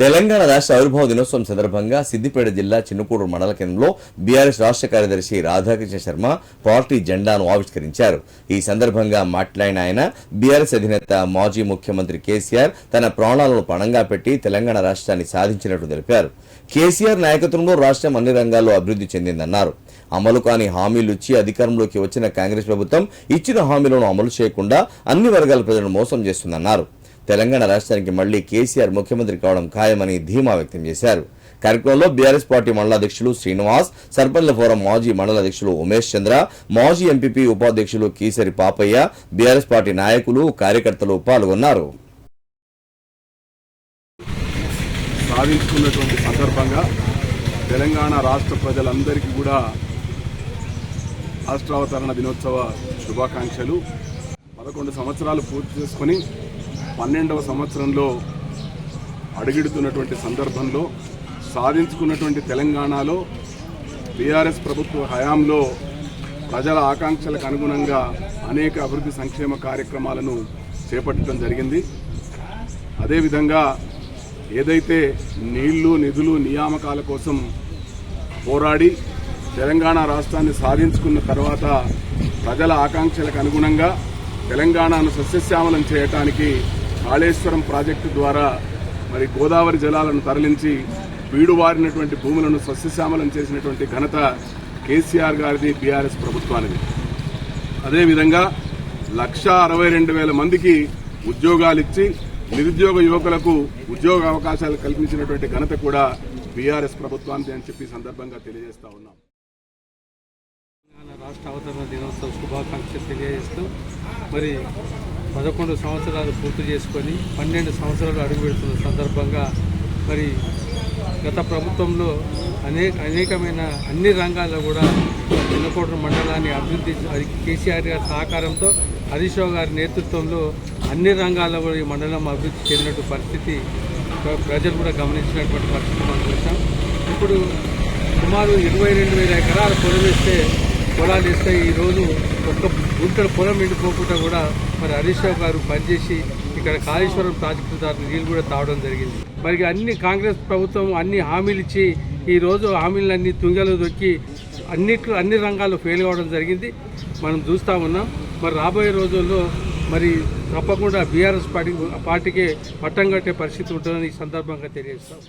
తెలంగాణ రాష్ట్ర ఆవిర్భావ దినోత్సవం సందర్భంగా సిద్దిపేట జిల్లా చిన్నకూరు మండల కేంద్రంలో బీఆర్ఎస్ రాష్ట్ర కార్యదర్శి రాధాకృష్ణ శర్మ పార్టీ జెండాను ఆవిష్కరించారు. ఈ సందర్భంగా మాట్లాడిన ఆయన బీఆర్ఎస్ అధినేత మాజీ ముఖ్యమంత్రి కేసీఆర్ తన ప్రాణాలను పణంగా పెట్టి తెలంగాణ రాష్ట్రాన్ని సాధించినట్టు తెలిపారు. కేసీఆర్ నాయకత్వంలో రాష్ట్రం అన్ని రంగాల్లో అభివృద్ధి చెందిందన్నారు. అమలు కాని హామీలు ఇచ్చి అధికారంలోకి వచ్చిన కాంగ్రెస్ ప్రభుత్వం ఇచ్చిన హామీలను అమలు చేయకుండా అన్ని వర్గాల ప్రజలను మోసం చేస్తుందన్నారు. తెలంగాణ రాష్ట్రానికి మళ్ళీ కేసీఆర్ ముఖ్యమంత్రి కావడం ఖాయమని ధీమా వ్యక్తం చేశారు. కార్యక్రమంలో బీఆర్ఎస్ పార్టీ మండల అధ్యక్షులు శ్రీనివాస్ సర్పంచ్ల ఫోరం మాజీ మండల అధ్యక్షులు ఉమేష్ చంద్ర మాజీ ఎంపీపీ ఉపాధ్యక్షులు కీసరి పాపయ్య బీఆర్ఎస్ పార్టీ నాయకులు కార్యకర్తలు పాల్గొన్నారు. సాధించుకున్నటువంటి సందర్భంగా తెలంగాణ రాష్ట్ర ప్రజలందరికీ కూడా రాష్ట్రావతరణ దినోత్సవ శుభాకాంక్షలు. పదకొండు సంవత్సరాలు పూర్తి చేసుకొని పన్నెండవ సంవత్సరంలో అడుగెడుతున్నటువంటి సందర్భంలో సాధించుకున్నటువంటి తెలంగాణలో బీఆర్ఎస్ ప్రభుత్వ హయాంలో ప్రజల ఆకాంక్షలకు అనుగుణంగా అనేక అభివృద్ధి సంక్షేమ కార్యక్రమాలను చేపట్టడం జరిగింది. అదేవిధంగా ఏదైతే నీళ్ళు నిధులు నియామకాల కోసం పోరాడి తెలంగాణ రాష్ట్రాన్ని సాధించుకున్న తర్వాత ప్రజల ఆకాంక్షలకు అనుగుణంగా తెలంగాణను సస్యశ్యామలం చేయటానికి కాళేశ్వరం ప్రాజెక్టు ద్వారా మరి గోదావరి జలాలను తరలించి బీడువారినటువంటి భూములను సస్యశ్యామలం చేసినటువంటి ఘనత కేసీఆర్ గారిది బీఆర్ఎస్ ప్రభుత్వానిది. అదేవిధంగా లక్ష అరవై రెండు వేల మందికి ఉద్యోగాలు ఇచ్చి నిరుద్యోగ యువకులకు ఉద్యోగ అవకాశాలు కల్పించినటువంటి ఘనత కూడా బీఆర్ఎస్ ప్రభుత్వానికి అని చెప్పి సందర్భంగా తెలియజేస్తా ఉన్నాం. తెలంగాణ రాష్ట్ర అవతరణ దినోత్సవ శుభాకాంక్షలు తెలియజేస్తూ మరి పదకొండు సంవత్సరాలు పూర్తి చేసుకొని పన్నెండు సంవత్సరాలు అడుగుపెడుతున్న సందర్భంగా మరి గత ప్రభుత్వంలో అనేక అనేకమైన అన్ని రంగాల్లో కూడా చిన్నకోట మండలాన్ని అభివృద్ధి అది కేసీఆర్ గారి సహకారంతో హరీష్ గారి నేతృత్వంలో అన్ని రంగాల్లో కూడా ఈ మండలం అభివృద్ధి చెందినట్టు పరిస్థితి ప్ర- ప్రజలు కూడా గమనించినటువంటి పరిస్థితి మనం చూసాం. ఇప్పుడు సుమారు ఇరవై రెండు వేల ఎకరాల పొలం వేస్తే పొలాలు వేస్తే ఈరోజు ఒక్క గుంటల పొలం ఎండిపోకుండా కూడా మరి హరీష్ రావు గారు పనిచేసి ఇక్కడ కాళేశ్వరం ప్రాజెక్టు ద్వారా నీళ్ళు కూడా తావడం జరిగింది. మరి అన్ని కాంగ్రెస్ ప్రభుత్వం అన్ని హామీలు ఇచ్చి ఈ రోజు హామీలన్నీ తుంగలు దొక్కి అన్నిట్లో అన్ని రంగాల్లో ఫెయిల్ కావడం జరిగింది. మనం చూస్తూ ఉన్నాం. మరి రాబోయే రోజుల్లో మరి తప్పకుండా బీఆర్ఎస్ పార్టీ పార్టీకే పట్టం కట్టే పరిస్థితి ఉంటుందని ఈ సందర్భంగా తెలియజేస్తాం.